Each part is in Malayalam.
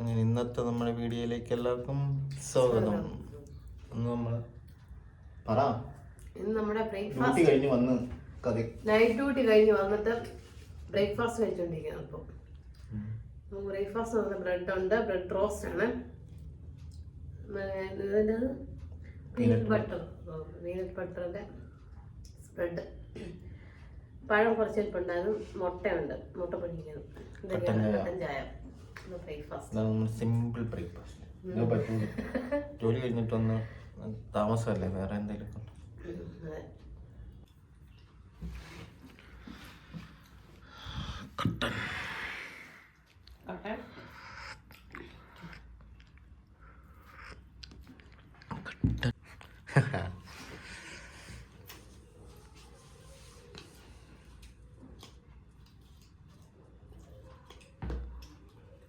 അങ്ങനെ ഇന്നത്തെ നമ്മുടെ വീഡിയോയിലേക്ക് എല്ലാവർക്കും സ്വാഗതം. ഇന്ന് നമ്മൾ പറ. ഇന്ന് നമ്മുടെ ഡ്യൂട്ടി ബ്രേക്ക്ഫാസ്റ്റ് കഴിഞ്ഞ് വന്ന് കഥ. നൈറ്റ് ഡ്യൂട്ടി കഴിഞ്ഞ് വന്നിട്ട് ബ്രേക്ക്ഫാസ്റ്റ് കഴിച്ചുകൊണ്ടിരിക്കുകയാണ് അപ്പോൾ ബ്രേക്ക്ഫാസ്റ്റ് വന്ന ബ്രെഡ് ഉണ്ട് ബ്രെഡ് റോസ്റ്റ് ആണ്. ഇതിന്റെ പീനട്ട് ബട്ടർ പീനട്ട് ബട്ടറിന്റെ സ്പ്രെഡ് പഴം കുറച്ച് ഇരിപ്പുണ്ടായിരുന്നു മുട്ടയുണ്ട്. മുട്ട പൊടിക്കുന്നത് കട്ടൻ ചായ. ബ്രേക്ക്ഫാസ്റ്റ് സിമ്പിൾ ബ്രേക്ക്ഫാസ്റ്റ് പറ്റൂല ജോലി കഴിഞ്ഞിട്ട് വന്ന് താമസമല്ലേ? വേറെ എന്തെങ്കിലും കട്ടൻ കട്ടൻ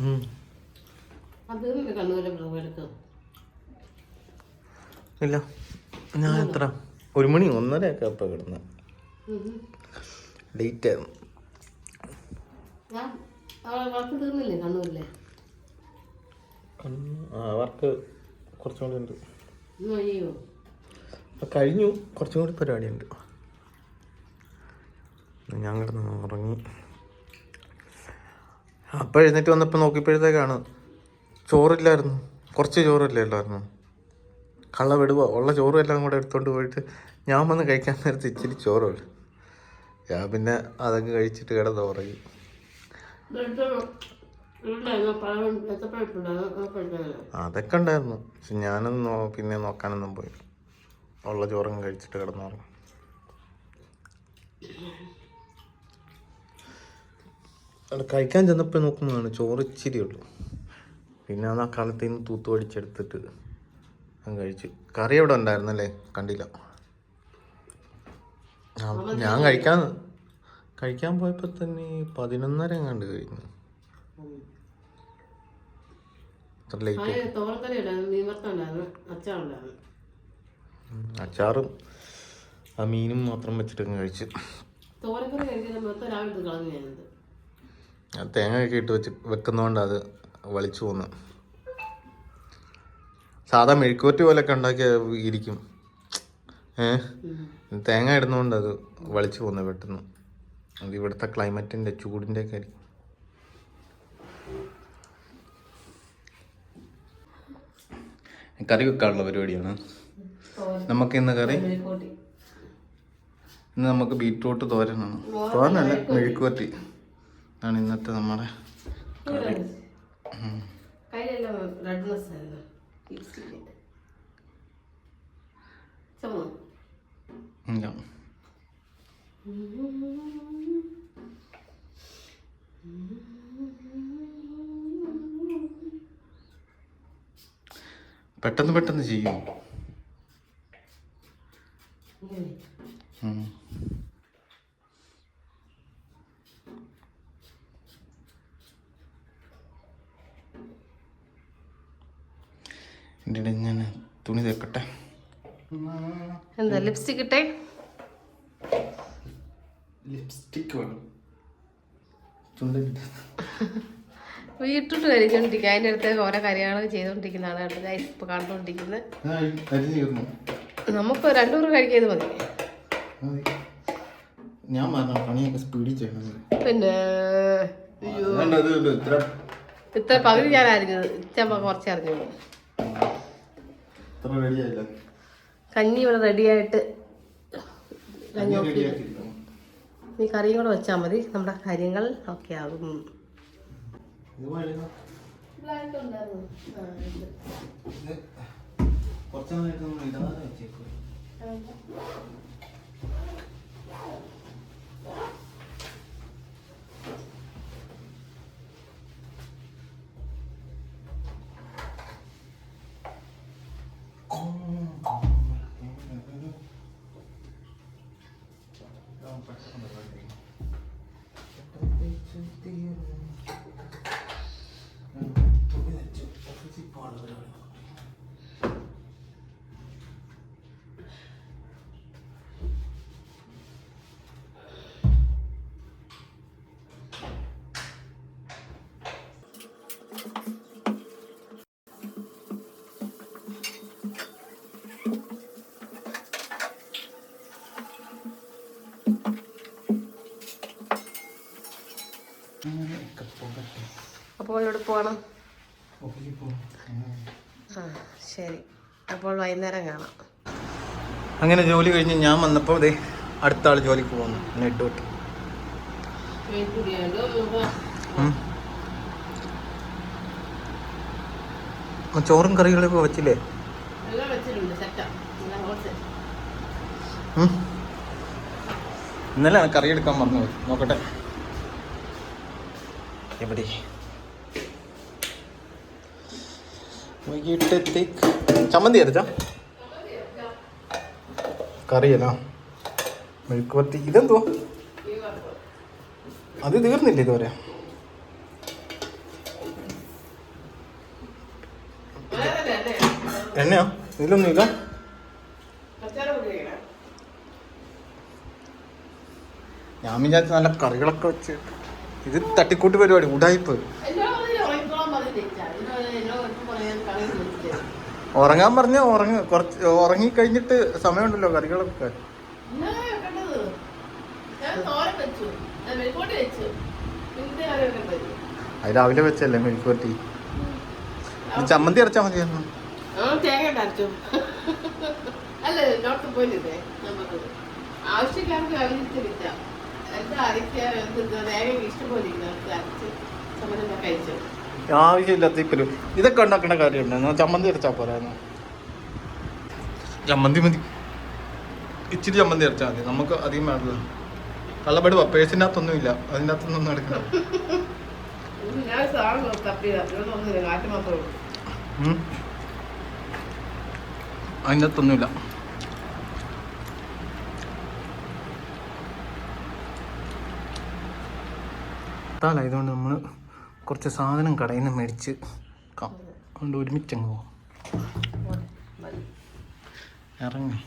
ഉം. അത് ഉറങ്ങിപ്പോയി നല്ലപോലെ ഇല്ല ഞാൻ എത്ര? ഒരു മണി ഒന്നരയൊക്കെ അപ്പം കിടന്ന്. ലേറ്റ് ആയിരുന്നു. ഞാൻ വർക്ക് കുറച്ചുകൂടി ഉണ്ട്. ആ, കഴിഞ്ഞു. കുറച്ചും കൂടി പരിപാടിയുണ്ട്. ഞാൻ കിടന്ന് ഉറങ്ങി. അപ്പം എഴുന്നേറ്റ് വന്നപ്പോൾ നോക്കിയപ്പോഴത്തേക്കാണ് ചോറില്ലായിരുന്നു. കുറച്ച് ചോറില്ലായിരുന്നു കള്ള വിടുക ഉള്ള ചോറും എല്ലാം കൂടെ എടുത്തുകൊണ്ട് പോയിട്ട് ഞാൻ വന്ന് കഴിക്കാൻ നേരത്ത് ഇച്ചിരി ചോറുമില്ല ഞാൻ പിന്നെ അതങ്ങ് കഴിച്ചിട്ട് കിടന്ന് ഉറങ്ങി. അതൊക്കെ ഉണ്ടായിരുന്നു. പക്ഷെ ഞാനൊന്നും പിന്നെ നോക്കാനൊന്നും പോയി ഉള്ള ചോറും കഴിച്ചിട്ട് കിടന്നുറങ്ങി. അവിടെ കഴിക്കാൻ ചെന്നപ്പോൾ നോക്കുന്നതാണ് ചോറ് ഇച്ചിരി ഉള്ളു. പിന്നെ അത് ആ കാലത്ത് നിന്ന് തൂത്ത് പഠിച്ചെടുത്തിട്ട് കഴിച്ചു. കറി അവിടെ ഉണ്ടായിരുന്നല്ലേ? കണ്ടില്ല. ഞാൻ- കഴിക്കാൻ കഴിക്കാൻ പോയപ്പോൾ തന്നെ പതിനൊന്നര എങ്ങാണ്ട് കഴിഞ്ഞു. അത്ര ലേറ്റ് അച്ചാറും ആ മീനും മാത്രം വെച്ചിട്ട് കഴിച്ച്. തേങ്ങയൊക്കെ ഇട്ട് വെച്ച് വെക്കുന്നതുകൊണ്ട് അത് വളിച്ചു പോന്ന്. സാധാ മെഴുക്കുവറ്റി പോലൊക്കെ ഉണ്ടാക്കി ഇരിക്കും. ഏഹ് തേങ്ങ ഇടുന്നതുകൊണ്ട് അത് വളിച്ചു പോന്ന് പെട്ടെന്ന്. അത് ഇവിടുത്തെ ക്ലൈമറ്റിന്റെ ചൂടിന്റെ ഒക്കെ ആയിരിക്കും. കറി വെക്കാനുള്ള പരിപാടിയാണ്. നമുക്ക് ഇന്ന് കറി? ഇന്ന് നമുക്ക് ബീറ്റ്റൂട്ട് തോരനാണ് തോരനല്ല മെഴുക്കുവറ്റി ആണ് ഇന്നത്തെ നമ്മുടെ കറി. ഇല്ല. പെട്ടെന്ന് പെട്ടെന്ന് ചെയ്യും? ഞാൻ തുണി തേക്കട്ടെ? എന്താ ലിപ്സ്റ്റിക് ഇട്ടേ? ലിപ്സ്റ്റിക് വേണം. വീട്ടിട്ട് കഴിച്ചോണ്ടിരിക്കുക അതിന്റെ അടുത്ത് ഓരോ കാര്യങ്ങൾ ചെയ്തുകൊണ്ടിരിക്കുന്നതാണ് കേട്ടോ ഇപ്പോൾ കണ്ടുകൊണ്ടിരിക്കുന്നത് നമുക്ക് രണ്ടുപേർ കഴിക്കിയത് മതി. മതി. ഞാൻ പറഞ്ഞ പണിയൊക്കെ സ്പീഡിൽ ചെയ്യണം പിന്നെ ഇത്ര പകുതി ഞാൻ അറിഞ്ഞത്. ഇത്ര കുറച്ച് അറിഞ്ഞു കഞ്ഞി ഇവിടെ റെഡിയായിട്ട് കഞ്ഞി നീ കറിയും കൂടെ വെച്ചാൽ മതി. നമ്മുടെ കാര്യങ്ങൾ ഓക്കെ ആകും 법정을 통으로 이동하다 이제 그 콩, 콩, 콩, 음, 음, 음. 콩. 다음 발사 한번 해봐요. അപ്പോൾ ഇവിടെ പോകണം ആ ശരി. അപ്പോൾ വൈകുന്നേരം കാണാം. അങ്ങനെ ജോലി കഴിഞ്ഞ് ഞാൻ വന്നപ്പോൾ ദേ അടുത്ത ആൾ ജോലിക്ക് പോകുന്നു നെട്ട്. ആ, ചോറും കറികളൊക്കെ വെച്ചില്ലേ. ഇന്നലെ കറി എടുക്കാൻ പറഞ്ഞു നോക്കട്ടെ. എവിടെ? വൈകിട്ടത്തേക്ക് ചമ്മന്തി അരച്ചാ. കറിയല്ല. മെഴുക്കുപത്തി ഇതെന്തോ അത് തീർന്നില്ല ഇതുവരെ? എണ്ണയോ? ഇതിലൊന്നും ഇല്ല? ഞാൻ വിചാരിച്ച നല്ല കറികളൊക്കെ വെച്ച് ഇത് തട്ടിക്കൂട്ട് പരിപാടി. ഉടായിപ്പ്. ഉറങ്ങാൻ പറഞ്ഞ ഉറങ്ങ കുറച്ച് ഉറങ്ങി കഴിഞ്ഞിട്ട് സമയമുണ്ടല്ലോ കറികളൊക്കെ. അത് രാവിലെ വെച്ചല്ലേ മെഴുക്കുവരട്ടി? ചമ്മന്തി അരച്ചാ മതിയായിരുന്നു. ആവശ്യക്കാർക്ക് കിട്ടാം എന്താ അറിയിക്കാൻ ഇഷ്ടംപോലെ കഴിച്ചു? ആവശ്യമില്ലാത്ത ഇപ്പൊ ഇതൊക്കെ ഉണ്ടാക്കേണ്ട കാര്യമുണ്ടായിരുന്നു ചമ്മന്തി അരച്ചാൽ പോരായിരുന്നു ചമ്മന്തി മതി. ഇച്ചിരി ചമ്മന്തി അരച്ചാൽ മതി. നമുക്ക് അധികം വേണ്ടത്. കള്ളപ്പടി പേഴ്സിന്റെ അകത്തൊന്നും ഇല്ല. അതിന്റെ അകത്തൊന്നും എടുക്കണം. അതിന്റെ അകത്തൊന്നുമില്ല ഇതുകൊണ്ട് നമ്മൾ കുറച്ച് സാധനം കടയിൽ നിന്ന് മേടിച്ച് അതുകൊണ്ട് ഒരുമിച്ചങ്ങ് പോകാം മതി ഇറങ്ങി.